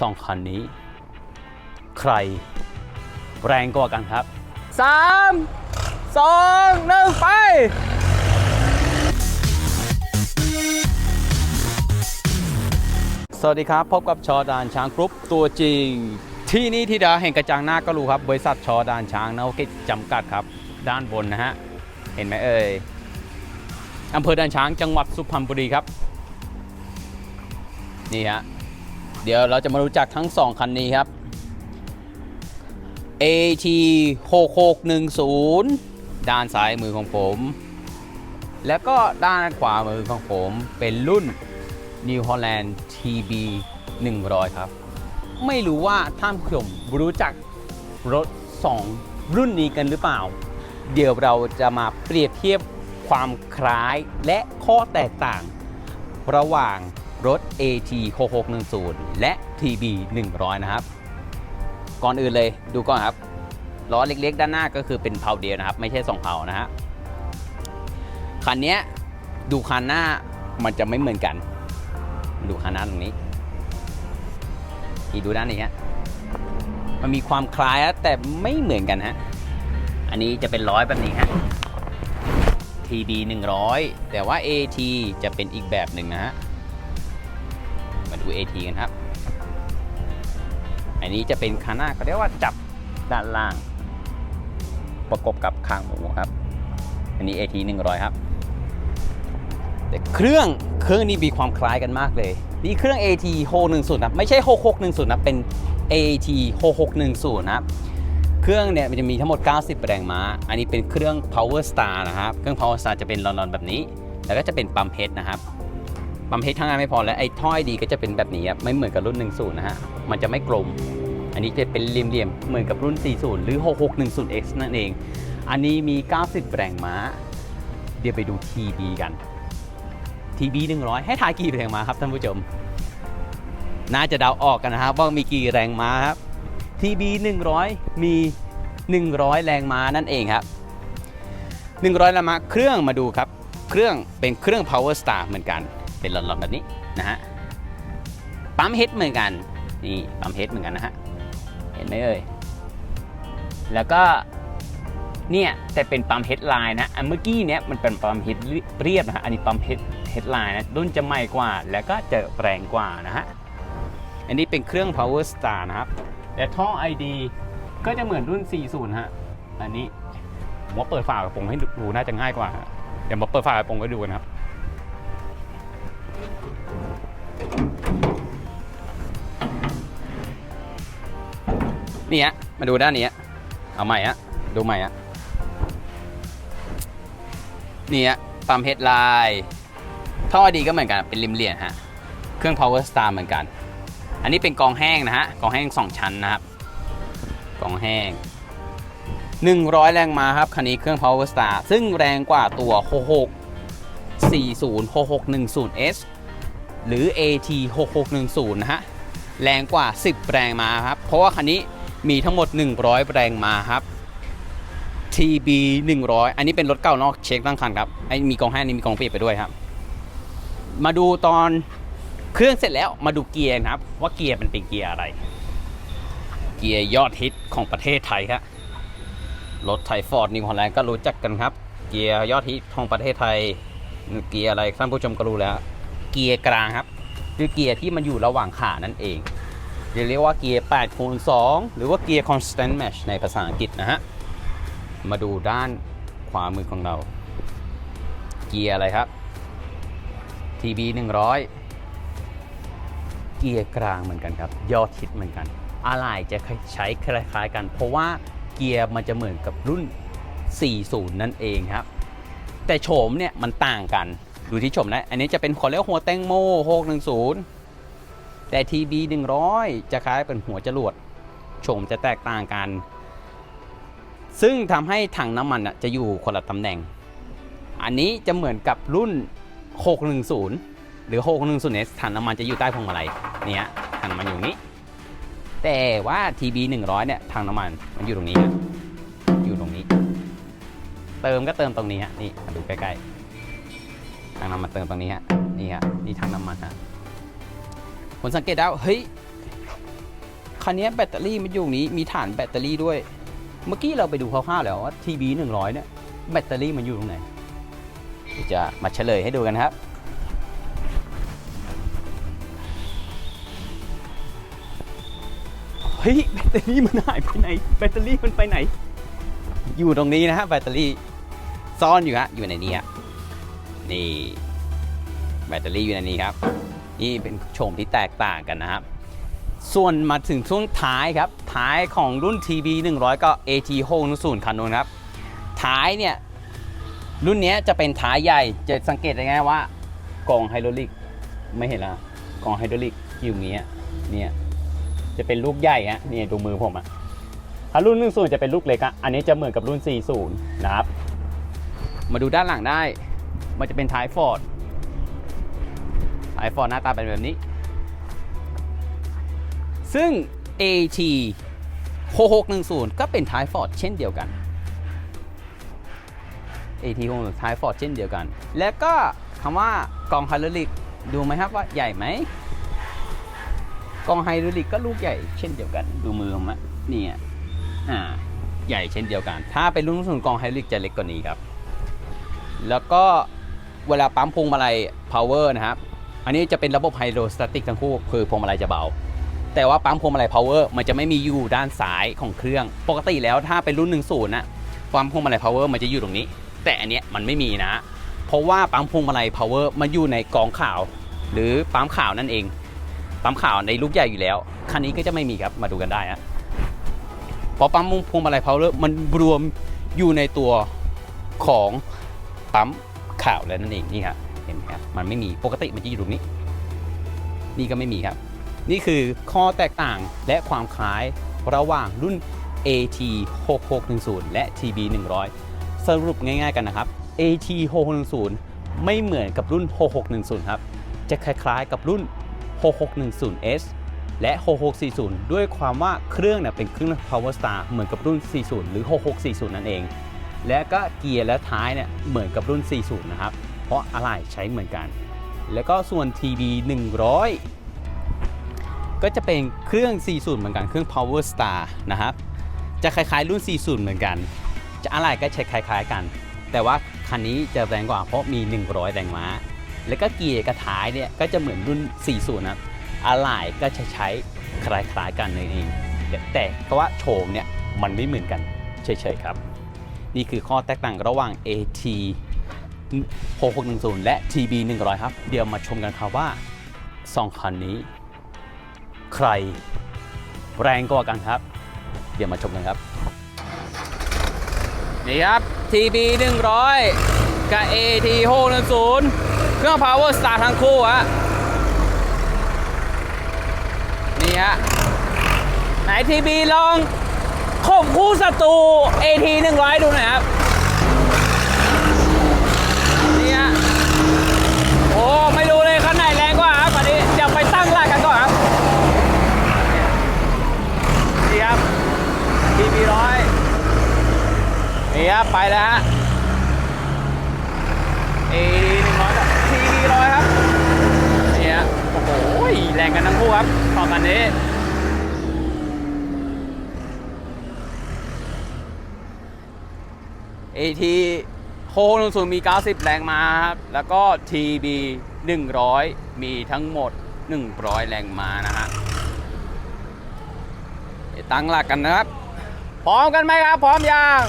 สองคันนี้ ใครแรงกว่ากันครับ 3 2 1 ไป สวัสดีครับ พบกับชอดานช้างกรุ๊ปตัวจริง ที่นี่ที่ดาแห่งกระจังหน้าก็รู้ครับ บริษัทชอดานช้างนวกิจจำกัดครับ ด้านบนนะฮะ เห็นไหมเอ่ยอำเภอด่านช้างจังหวัดสุพรรณบุรีครับ นี่ฮะ เดี๋ยวเราจะมารู้จักทั้งสองคันนี้ครับ AT 6610 ด้านซ้ายมือของผม แล้วก็ด้านขวามือของผมเป็นรุ่น New Holland TB 100 ครับ ไม่รู้ว่าท่านผู้ชมรู้จักรถ 2 รุ่นนี้กันหรือเปล่า เดี๋ยวเราจะมาเปรียบเทียบความคล้ายและข้อแตกต่าง ระหว่าง รถ AT 6610 และ TB 100 นะครับ ก่อนอื่นเลยดูก่อนครับ ล้อเล็กๆ ด้านหน้าก็คือเป็นเพาเดียวนะครับ ไม่ใช่สองเพานะฮะ คันนี้ดูคันหน้ามันจะไม่เหมือนกัน ดูคันหน้าตรงนี้ที่ดูด้านนี้ฮะ มันมีความคล้ายแต่ไม่เหมือนกันฮะ อันนี้จะเป็นร้อยแบบนี้ฮะ TB 100 แต่ว่า AT จะเป็นอีกแบบหนึ่งนะฮะ AT กันครับ อันนี้จะเป็นคาน่าเขาเรียกว่าจับด้านล่าง ประกบกับคางหมูครับ อันนี้ AT 100 ครับ แต่เครื่องเครื่องนี้มีความคล้ายกันมากเลย นี่เครื่อง AT 610นะไม่ใช่ 6610นะเป็น AT 6610นะครับเครื่องเนี่ยมันจะมีทั้งหมด 90 แรงม้า อันนี้เป็นเครื่อง Power Star นะครับ เครื่อง Power Star จะเป็นลอนๆแบบนี้ แล้วก็จะเป็นปั๊มเพชรนะครับ ปั๊มเพชรข้างหน้าไม่พอแล้วไอ้ท่อยดีก็จะเป็นแบบนี้ครับไม่เหมือนกับรุ่น 10 นะฮะ มันจะไม่กลม อันนี้จะเป็นเหลี่ยมๆเหมือนกับรุ่น 40 หรือ 6610X นั่นเอง อันนี้มี 90 แรงม้า เดี๋ยวไปดู TB กัน TB 100 ให้ทายกี่แรงม้าครับท่านผู้ชม น่าจะเดาออกกันนะครับว่ามีกี่แรงม้าครับ TB 100 มี 100 แรงม้านั่นเองครับ 100 แรงม้าเครื่องมาดูครับ เครื่องเป็นเครื่อง Power Star เหมือนกัน เป็นหลอดๆแบบนี้นะฮะปั๊มเฮดเหมือนกันนี่ปั๊มเฮดเหมือนกันนะฮะเห็นไหมเอ่ยแล้วก็เนี่ยแต่เป็นปั๊มเฮดไลน์นะอันเมื่อกี้เนี้ยมันเป็นปั๊มเฮดเรียบนะฮะอันนี้ปั๊มเฮดเฮดไลน์นะรุ่นจะใหม่กว่า แล้วก็จะแรงกว่านะฮะอันนี้เป็นเครื่อง Power Star นะครับแต่ท่อ ID ก็จะเหมือนรุ่น 40 ฮะ อันนี้ผมว่าเปิดฝากระโปรงให้ดูน่าจะง่ายกว่า เดี๋ยวมาเปิดฝากระโปรงให้ดูนะครับ นี่ฮะมาดูด้านนี้ฮะเอาใหม่ฮะดูใหม่ฮะนี่ฮะปั๊มเฮดไลน์ท่อดีก็เหมือนกันเป็นริมเหลี่ยมฮะเครื่อง power star เหมือนกัน อันนี้เป็นกองแห้งนะฮะกองแห้ง2ชั้นนะครับกองแห้ง 100 แรงม้าครับคันนี้เครื่อง power star ซึ่งแรงกว่าตัว66 40 6610S หรือ AT 6610นะฮะแรงกว่า 10 แรงม้าครับ เพราะว่าคันนี้ มีทั้งหมด 100 แรงมาครับ TB 100 อันนี้เป็นรถเก่านอกเช็คตั้งคันครับไอ้มีกองให้อันนี้มีกองเปียกไปด้วยครับ มาดูตอนเครื่องเสร็จแล้วมาดูเกียร์นะครับ ว่าเกียร์มันเป็นเกียร์อะไร เกียร์ยอดฮิตของประเทศไทยครับรถไทยฟอร์ดนิวฮอลแลนด์ก็รู้จักกันครับ เกียร์ยอดฮิตของประเทศไทย เกียร์อะไรท่านผู้ชมก็รู้แล้ว เกียร์กลางครับ คือเกียร์ที่มันอยู่ระหว่างขานั่นเอง เรียกว่าเกียร์8คูณ2หรือว่าเกียร์ constant match ในภาษาอังกฤษนะฮะ มาดูด้านขวามือของเรา เกียร์อะไรครับ TB 100 เกียร์กลางเหมือนกันครับ ยอดฮิตเหมือนกัน อะไรจะใช้คล้ายๆกัน เพราะว่าเกียร์มันจะเหมือนกับรุ่น 40 นั่นเองครับ แต่โฉมเนี่ยมันต่างกัน ดูที่โฉมนะ อันนี้จะเป็นขอเรียกหัวแตงโม610 แต่ TB 100 จะคล้ายเป็นหัวจรวดโฉมจะแตกต่างกัน ซึ่งทำให้ถังน้ำมันอะจะอยู่คนละตำแหน่ง อันนี้จะเหมือนกับรุ่น 610 หรือ 610S ถังน้ำมันจะอยู่ใต้พวงมาลัยเนี่ยถังน้ำมันอยู่นี้ แต่ว่า TB 100 เนี่ยถังน้ำมันมันอยู่ตรงนี้ฮะอยู่ตรงนี้ เติมก็เติมตรงนี้ฮะนี่มาดูใกล้ๆถังน้ำมันเติมตรงนี้ฮะนี่ฮะนี่ถังน้ำมันฮะ ผมสังเกตแล้วเฮ้ยคันนี้แบตเตอรี่มันอยู่นี้มีฐานแบตเตอรี่ด้วย เมื่อกี้เราไปดูคร่าวๆแล้วว่า TB 100เนี่ยแบตเตอรี่มันอยู่ตรงไหนเดี๋ยวจะมาเฉลยให้ดูกันครับเฮ้ยแบตเตอรี่มันหายไปไหนแบตเตอรี่มันไปไหน อยู่ตรงนี้นะฮะแบตเตอรี่ซ่อนอยู่ฮะอยู่ในนี้ฮะนี่แบตเตอรี่อยู่ในนี้ครับ นี่เป็นโฉมที่แตกต่างกันนะครับส่วนมาถึงช่วงท้ายครับ ท้ายของรุ่น TB 100 ก็ AT 610คันนู้นครับ ท้ายเนี่ย รุ่นนี้จะเป็นท้ายใหญ่ จะสังเกตได้ไงว่ากองไฮดรอลิกไม่เห็นละกองไฮดรอลิกอยู่เงี้ยเนี่ยจะเป็นลูกใหญ่ฮะเนี่ยดูมือผมอะถ้ารุ่น10จะเป็นลูกเล็กอะอันนี้จะเหมือนกับรุ่น 40 นะครับ มาดูด้านหลังได้ มันจะเป็นท้ายฟอร์ด ท้ายฟอร์ดหน้าตาเป็นแบบนี้ ซึ่ง AT 6610 ก็เป็นท้ายฟอร์ดเช่นเดียวกัน AT 66ท้ายฟอร์ดเช่นเดียวกัน แล้วก็คำว่ากล่องไฮดรอลิกดูไหมครับว่าใหญ่ไหมกล่องไฮดรอลิกก็ลูกใหญ่เช่นเดียวกัน ดูมือผมอะเนี่ยอ่าใหญ่เช่นเดียวกัน ถ้าเป็นรุ่นสูงกล่องไฮดรอลิกจะเล็กกว่านี้ครับ แล้วก็เวลาปั๊มพวงมาลัย power นะครับ อันนี้จะเป็นระบบไฮโดรสติกทั้งคู่คือพวงมาลัยจะเบา แต่ว่าปั๊มพวงมาลัย power มันจะไม่มีอยู่ด้านซ้ายของเครื่อง ปกติแล้วถ้าเป็นรุ่น 10นะปั๊มพวงมาลัย power มันจะอยู่ตรงนี้ แต่อันเนี้ยมันไม่มีนะ เพราะว่าปั๊มพวงมาลัย power มันอยู่ในกองข่าว หรือปั๊มข่าวนั่นเอง ปั๊มข่าวในลูกใหญ่อยู่แล้ว คันนี้ก็จะไม่มีครับ มาดูกันได้ฮะเพราะปั๊มพวงมาลัย power มันรวมอยู่ในตัวของปั๊มข่าวแล้วนั่นเองนี่ครับ ห็นไหมครับ มันไม่มีปกติมันจะอยู่ตรงนี้ นี่ก็ไม่มีครับ นี่คือข้อแตกต่างและความคล้ายระหว่างรุ่น AT 6610และ TB 100สรุปง่ายๆกันนะครับ AT 6610ไม่เหมือนกับรุ่น 6610 ครับ จะคล้ายๆกับรุ่น 6610S และ 6640 ด้วยความว่าเครื่องเนี่ยเป็นเครื่อง Power Star เหมือนกับรุ่น 40 หรือ 6640 นั่นเอง และก็เกียร์และท้ายเนี่ยเหมือนกับรุ่น 40 นะครับ ราะอะไหล่ใช้เหมือนกัน แล้วก็ส่วน TB 100 ก็จะเป็นเครื่อง40เหมือนกันเครื่อง Power Star นะครับ จะคล้ายๆรุ่น40เหมือนกัน จะอะไรก็ใช้คล้ายๆกัน แต่ว่าคันนี้จะแรงกว่าเพราะมี 100 แรงม้า แล้วก็เกียร์กระท้ายเนี่ยก็จะเหมือนรุ่น40นะครับอะไรก็จะใช้คล้ายๆกันนั่นเองแต่เพราะว่าโฉมเนี่ยมันไม่เหมือนกันเฉยๆครับ นี่คือข้อแตกต่างระหว่าง AT 6610 และ TB 100 ครับ เดี๋ยวมาชมกันครับว่า 2 คันนี้ ใครแรงกว่ากันครับ เดี๋ยวมาชมกันครับ นี่ครับ TB 100 กับ AT 610เครื่อง Power Star ทั้งคู่ฮะนี่ฮะไหน TB ลองข่มคู่ศัตรู AT 100 ดูหน่อยครับ นี่ฮะ โอ้ ไม่รู้เลยคันไหนแรงกว่าครับอันนี้เดี๋ยวไปตั้งหลักกันก่อนครับ นี่ครับ TB ร้อยนี่ครับ ไปแล้วฮะ A หนึ่งร้อยกับ TB ร้อยครับนี่ฮะโอ้โห แรงกันทั้งคู่ครับต่อกั นนี้ AT โคลศูนย์มี 90 แรงม้าครับ แล้วก็ TB 100 มีทั้งหมด 100 แรงม้านะฮะเดี๋ยวตั้งหลักกันนะครับ พร้อมกันไหมครับ พร้อมยัง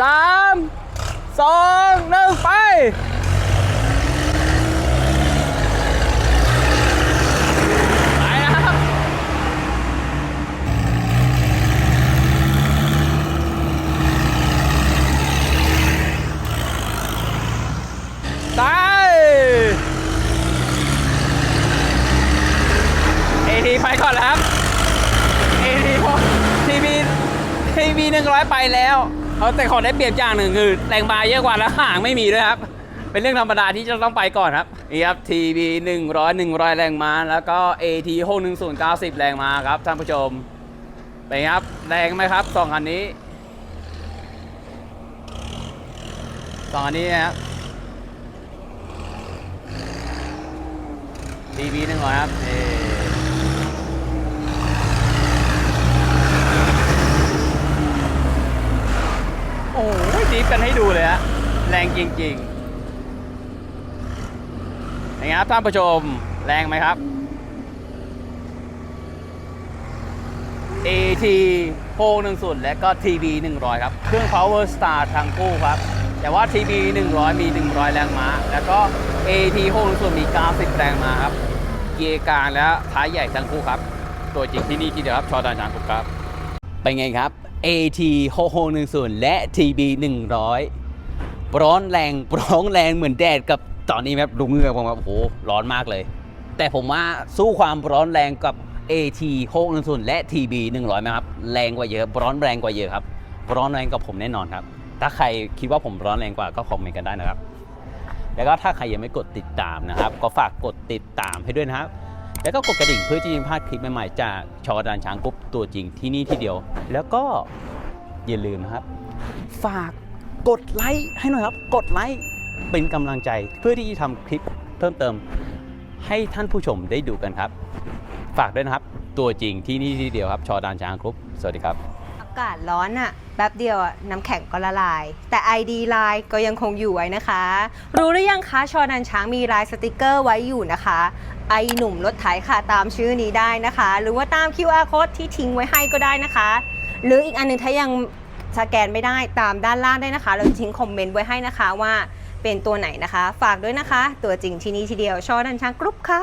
สามสองหนึ่งไปนะครับ ตายเอทีไปก่อนแล้วครับเอทีพอทีวี ทีวีหนึ่งร้อยไปแล้วเอาแต่ขอได้เปรียบอย่างหนึ่งคือแรงบาเยอะกว่าแล้วห่างไม่มีด้วยครับ เป็นเรื่องธรรมดาที่จะต้องไปก่อนครับนี่ครับทีวีหนึ่งร้อยหนึ่งร้อยแรงม้า แล้วก็เอทีหกหนึ่งศูนย์เก้าสิบแรงม้าครับท่านผู้ชมเป็นครับแรงไหมครับสองอันนี้สองอันนี้นะครับทีวีหนึ่งร้อยครับ กันให้ดูเลยฮะแรงจริงๆอย่างนี้ครับท่านผู้ชมแรงไหมครับ AT 610และก็ TB 100 ครับ เครื่อง Power Star ทั้งคู่ครับ แต่ว่า TB 100 มี 100 แรงม้า แล้วก็ AT 610มี 90 แรงม้าครับ เกียร์กลางและท้ายใหญ่ทั้งคู่ครับ ตัวจริงที่นี่ที่เดียวครับ ชอดานจางครับ เป็นไงครับ AT 6610และ TB 100 ร้อนแรงร้องแรงเหมือนแดดกับตอนนี้แบบดูเหงื่อผมแบบโอ้โหร้อนมากเลย แต่ผมว่าสู้ความร้อนแรงกับ AT 610และ TB 100ไหมครับแรงกว่าเยอะร้อนแรงกว่าเยอะครับร้อนแรงกว่าผมแน่นอนครับ ถ้าใครคิดว่าผมร้อนแรงกว่าก็คอมเมนต์กันได้นะครับ แล้วก็ถ้าใครยังไม่กดติดตามนะครับ ก็ฝากกดติดตามให้ด้วยนะครับ แล้วก็กดกระดิ่งเพื่อที่จะพลาดคลิปใหม่ๆ จากชอดานช้างกรุ๊บตัวจริงที่นี่ที่เดียว แล้วก็อย่าลืมนะครับ ฝากกดไลค์ให้หน่อยครับ กดไลค์เป็นกำลังใจเพื่อที่จะทำคลิปเพิ่มเติม ให้ท่านผู้ชมได้ดูกันครับ ฝากด้วยนะครับ ตัวจริงที่นี่ที่เดียวครับ ชอดานช้างกรุ๊บสวัสดีครับากาศร้อนอะแป๊บเดียวอะน้ำแข็งก็ละลาย แต่ ID ไลน์ก็ยังคงอยู่ไว้นะคะ รู้หรือยังคะชอนันช้างมีลายสติกเกอร์ไว้อยู่นะคะ ไอหนุ่มรถไถค่ะตามชื่อนี้ได้นะคะ หรือว่าตาม QR code ที่ทิ้งไว้ให้ก็ได้นะคะ หรืออีกอันหนึงถ้ายังสแกนไม่ได้ตามด้านล่างได้นะคะ เราทิ้งคอมเมนต์ไว้ให้นะคะว่าเป็นตัวไหนนะคะ ฝากด้วยนะคะ ตัวจริงที่นี่ทีเดียวชอนันช้างกรุ๊ปค่ะ